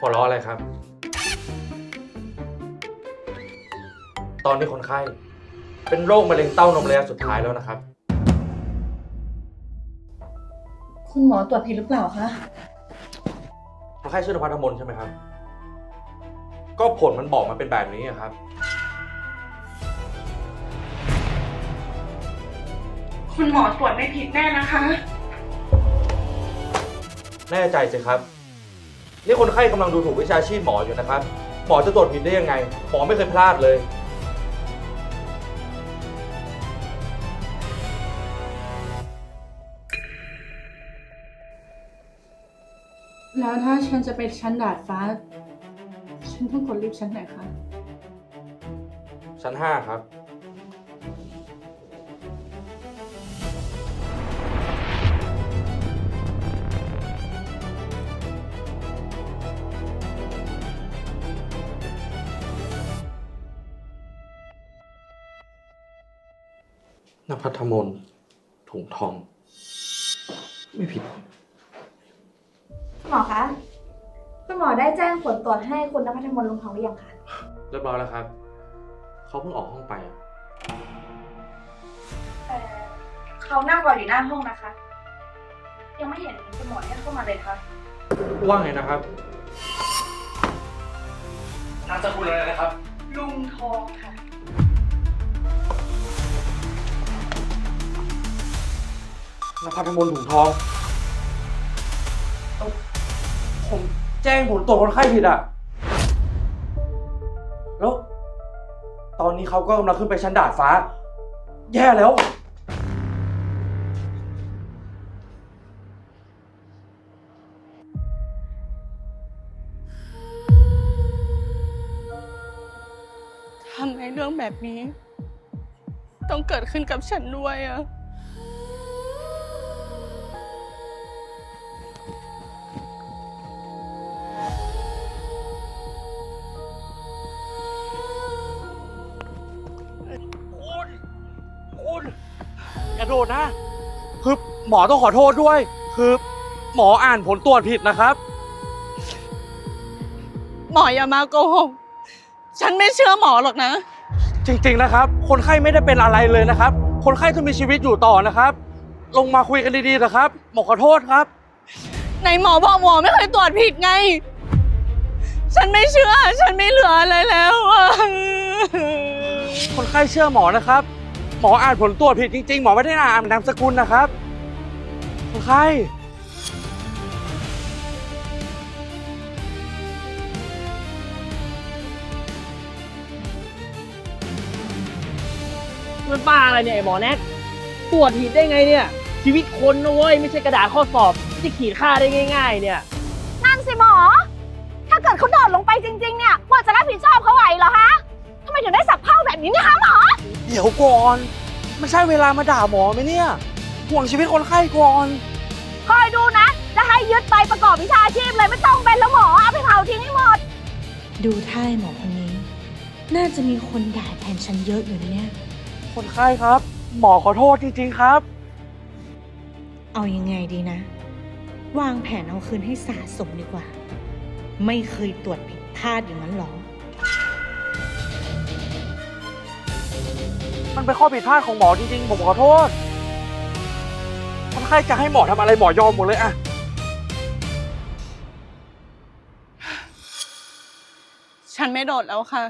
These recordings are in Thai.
หัวเราะอะไรครับ ตอนนี้คนไข้ เป็นโรคมะเร็งเต้านมระยะสุดท้ายแล้วนะครับ คุณหมอตรวจผิดหรือเปล่าคะ คนไข้ชื่อนภัทรมนใช่ไหมครับ ก็ผลมันบอกมาเป็นแบบนี้อะครับ คุณหมอตรวจไม่ผิดแน่นะคะ แน่ใจสิครับ นี่คนไข้กำลังดูถูกวิชาชีพหมออยู่นะครับ หมอจะตรวจผิดได้ยังไง หมอไม่เคยพลาดเลย แล้วถ้าฉันจะไปชั้นดาดฟ้า ฉันต้องกดลิฟต์ชั้นไหนคะ ชั้นห้าครับ นภัทรมนถุงทอง ไม่ผิด คุณหมอคะ คุณหมอได้แจ้งผลตรวจให้คุณนภัทรมนลงทองหรือยังคะ เรียบร้อยแล้วครับ เขาเพิ่งออกห้องไปอะแต่เขานั่งรออยู่หน้าห้องนะคะ ยังไม่เห็นคุณหมอเรียกเข้ามาเลยค่ะ ว่าไงนะครับ นามสกุลอะไรนะครับ ลุงทองค่ะ นภัทรมนถุงทองเอ้าผมแจ้งผลตรวจคนไข้ผิดอะ แล้ว ตอนนี้เขาก็กำลังขึ้นไปชั้นดาดฟ้า แย่แล้ว ทำไมเรื่องแบบนี้ ต้องเกิดขึ้นกับฉันด้วยอะ โดดนะคือหมอต้องขอโทษด้วย คือหมออ่านผลตรวจผิดนะครับ หมออย่ามาโกหก ฉันไม่เชื่อหมอหรอกนะ จริงๆนะครับ คนไข้ไม่ได้เป็นอะไรเลยนะครับ คนไข้ต้องมีชีวิตอยู่ต่อนะครับ ลงมาคุยกันดีๆนะครับ หมอขอโทษครับ ในหมอบอกหมอไม่เคยตรวจผิดไง ฉันไม่เชื่อ ฉันไม่เหลืออะไรแล้วอะคนไข้เชื่อหมอนะครับ หมออ่านผลตรวจผิดจริงๆ หมอไม่ได้อ่านนามสกุลนะครับคนไข้มันบ้าอะไรเนี่ยไอ้หมอแน็กตรวจผิดได้ไงเนี่ย ชีวิตคนนะเว้ยไม่ใช่กระดาษข้อสอบไม่จะขีดค่าได้ง่าย ๆ เนี่ย นั่นสิหมอ ถ้าเกิดเขาโดดลงไปจริง ๆ เนี่ยหมอจะรับผิดชอบเขาไหวเหรอคะทำไมถึงได้สับเพ่าแบบนี้เนะคะหมอเดี๋ยวก่อนไม่ใช่เวลามาด่าหมอไหมเนี่ย ห่วงชีวิตคนไข้ก่อน คอยดูนะ จะให้ยึดไปประกอบวิชาชีพเลยไม่ต้องเป็นแล้วหมอเอาไปเผาทิ้งให้หมด ดูท่าไอ้หมอคนนี้ น่าจะมีคนด่าแทนฉันเยอะอยู่นะเนี่ย คนไข้ครับ หมอขอโทษจริงๆครับ เอายังไงดีนะ วางแผนเอาคืนให้สะสมดีกว่า ไม่เคยตรวจผิดพลาดอย่างนั้นหรอ มันเป็นข้อผิดพลาดของหมอจริงๆ ผมขอโทษคนไข้จะให้หมอทำอะไรหมอยอมหมดเลยอะฉันไม่โดดแล้วค่ะ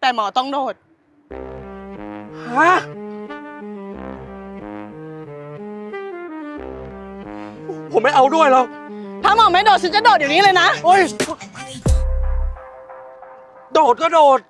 แต่หมอต้องโดด ฮะผมไม่เอาด้วยแล้ว ถ้าหมอไม่โดดฉันจะโดดเดี๋ยวนี้เลยนะ โอ้ยโดดก็โดด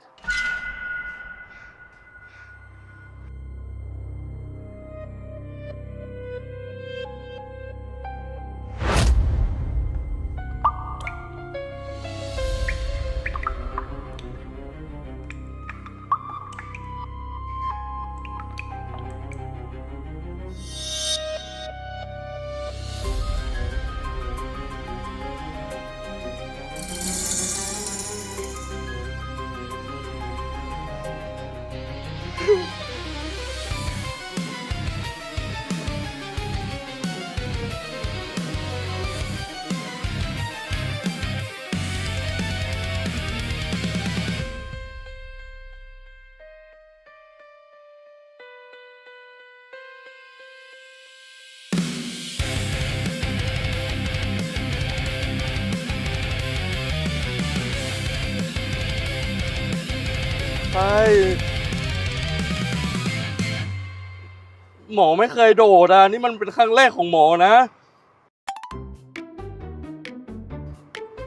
หมอไม่เคยโดดอะนี่มันเป็นครั้งแรกของหมอนะ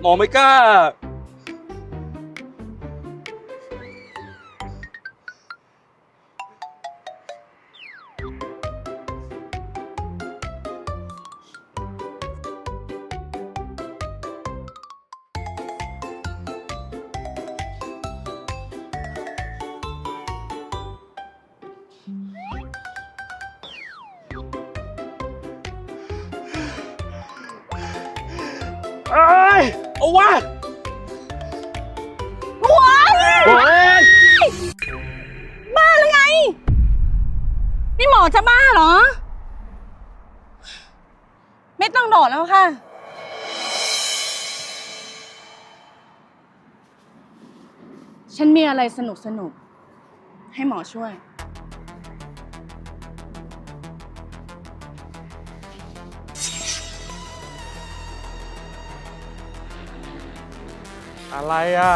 หมอไม่กล้า เอ้ยเอาวะว้ายโอ้ยบ้าหรือไง นี่หมอจะบ้าเหรอ ไม่ต้องโดดแล้วค่ะ ฉันมีอะไรสนุกสนุกๆให้หมอช่วย อะไรอะ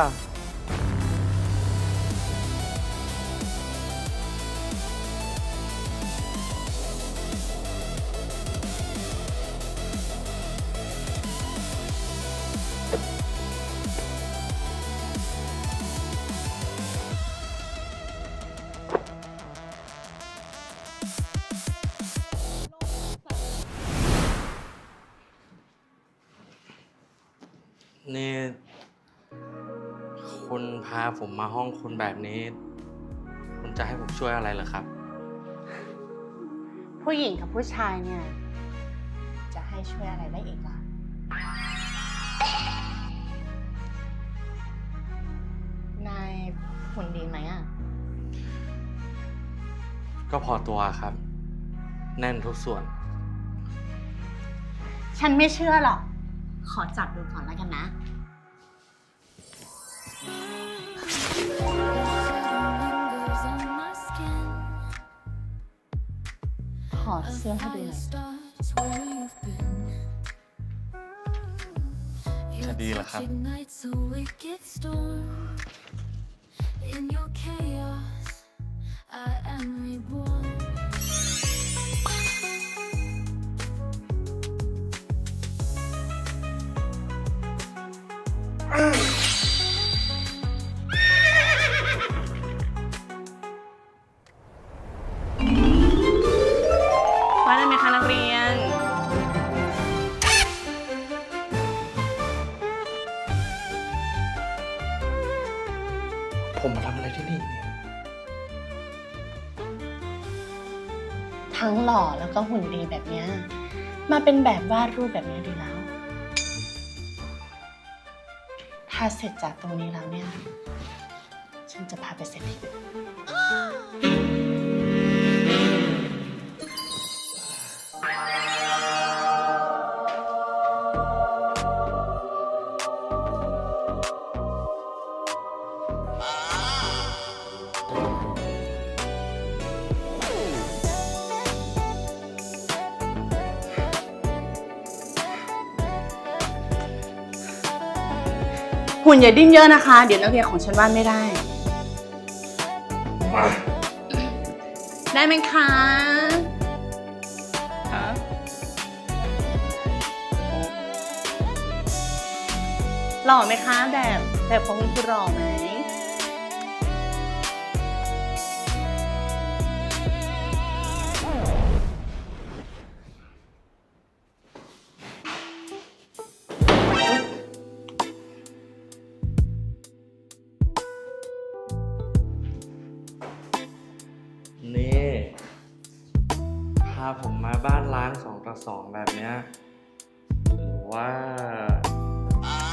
ผมมาห้องคุณแบบนี้ คุณจะให้ผมช่วยอะไรเหรอครับ ผู้หญิงกับผู้ชายเนี่ย จะให้ช่วยอะไรได้อีกล่ะ นายหุ่นดีไหมอะ ก็พอตัวครับ แน่นทุกส่วน ฉันไม่เชื่อหรอก ขอจับดูก่อนแล้วกันนะ ขอเสื้อให้ดูหน่อย starts where you've been. Your Jadi lah, touch Kak. ignites a ทั้งหล่อแล้วก็หุ่นดีแบบเนี้ยมาเป็นแบบวาดรูปแบบนี้ดีแล้ว ถ้าเสร็จจากตรงนี้แล้วเนี่ย ฉันจะพาไปเซ็ตที่อื่น หุ่นอย่าดิ้นเยอะนะคะ เดี๋ยวนักเรียนของฉันวาดไม่ได้ ได้ไหมคะหล่อไหมคะแบบแบบของคุณครูหล่อไหมาผมมาบ้านล้างสองต่อสองแบบเนี้ยหรือว่า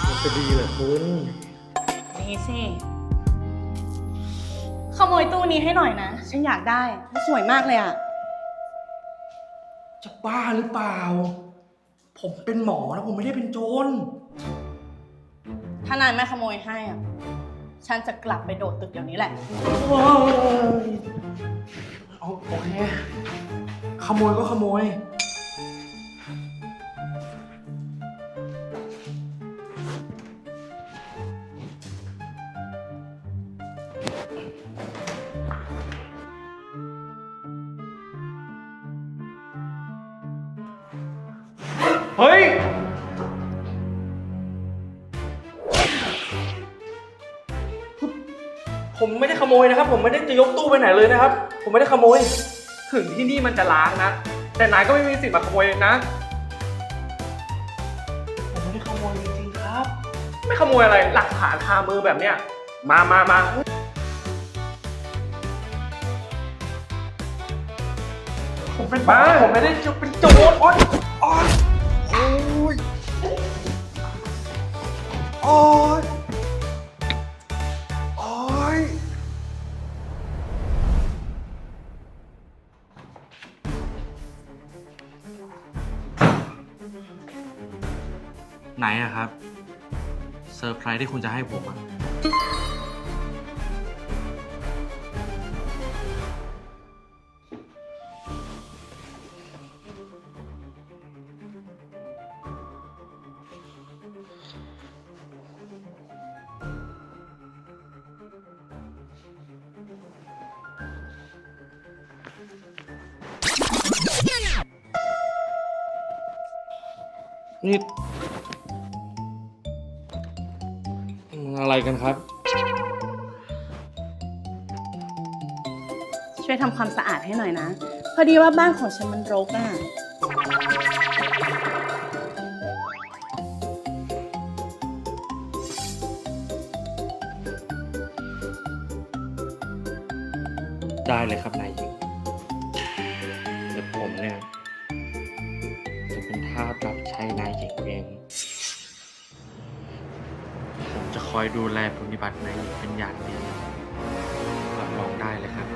มันจะดีเหรอคุณนี่สิขโมยตู้นี้ให้หน่อยนะ ฉันอยากได้มันสวยมากเลยอะ จะบ้าหรือเปล่า ผมเป็นหมอนะผมไม่ได้เป็นโจรถ้านายไม่ขโมยให้อะ ฉันจะกลับไปโดดตึกเดี๋ยวนี้แหละเอา โอเค ขโมยก็ขโมย ผมไม่ได้ขโมยนะครับ ผมไม่ได้จะยกตู้ไปไหนเลยนะครับ ผมไม่ได้ขโมย ถึงที่นี่มันจะล้างนะ แต่นายก็ไม่มีสิทธิ์มาขโมยนะ ผมไม่ได้ขโมยจริงๆครับ ไม่ขโมยอะไร หลักฐานคามือแบบเนี้ย มามามาผมเป็นบ้า ผมไม่ได้จะเป็นโจรโอ๊ยโอ๊ยโอ๊ย ไหนอะครับเซอร์ไพรส์ที่คุณจะให้ผมอะนี่ อะไรกันครับ ช่วยทำความสะอาดให้หน่อยนะ พอดีว่าบ้านของฉันมันรกอะ ได้เลยครับนายหญิงเดี๋ยวผมเนี่ยจะเป็นทาสรับใช้นายหญิงเองผมจะ คอยดูแลปฏิบัตินายหญิงเป็นอย่างดีรับรองได้เลยครับ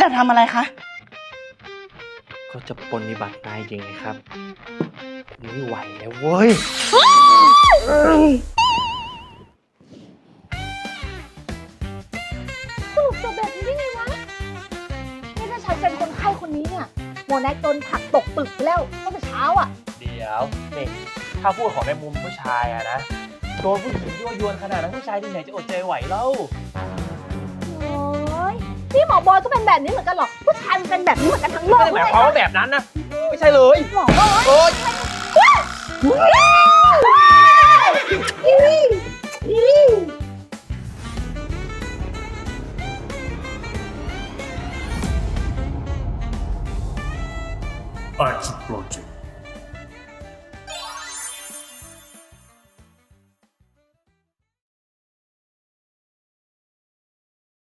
จะทำอะไรคะ ก็จะปฏิบัตินายหญิงไงครับผมไม่ไหวแล้วเว้ย แนกโดนผลักตกตึกไปแล้วตั้งแต่เช้าอะ เดี๋ยวนี่ถ้าพูดของในมุมผู้ชายอะนะโดนผู้หญิงยั่วยวนขนาดนั้นผู้ชายที่ไหนจะอดใจไหวเล่าโอ้ยนี่หมอบอยก็เป็นแบบนี้เหมือนกันเหรอผู้ชายมันเป็นแบบนี้เหมือนกันทั้งโลไม่กได้หมายความว่าแบบนั้นนะไม่ใช่เลยหมอบอยโอ๊ย archipelago.